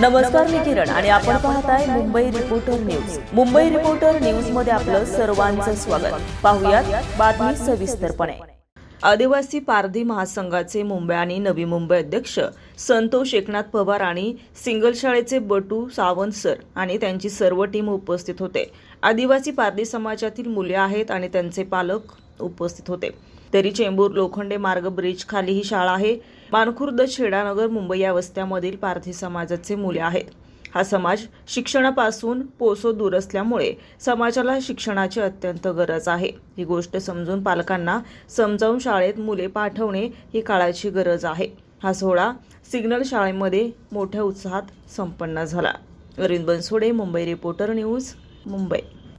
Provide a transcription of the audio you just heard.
नमस्कार मी किरण आणि आपण पाहताय Mumbai reporter news Mumbai reporter न्यूजमध्ये आपलं सर्वांचं स्वागत. पाहुयात बातमी सविस्तरपणे. आदिवासी पारधी महासंघाचे मुंबई आणि नवी मुंबई अध्यक्ष संतोष एकनाथ पवार आणि सिंगल शाळेचे बटू सावंत सर आणि त्यांची सर्व टीम उपस्थित होते. आदिवासी पारधी समाजातील मुले आहेत आणि त्यांचे पालक उपस्थित होते. तरी चेंबूर लोखंडे मार्ग ब्रिज खाली ही शाळा आहे. मानखुर्द छेडानगर मुंबई या वस्त्यामधील पारधी समाजाचे मुले आहेत. हा समाज शिक्षणापासून पोसो दूर असल्यामुळे समाजाला शिक्षणाची अत्यंत गरज आहे. ही गोष्ट समजून पालकांना समजावून शाळेत मुले पाठवणे ही काळाची गरज आहे. हा सोहळा सिग्नल शाळेमध्ये मोठ्या उत्साहात संपन्न झाला. Arvind Bansode Mumbai reporter news Mumbai.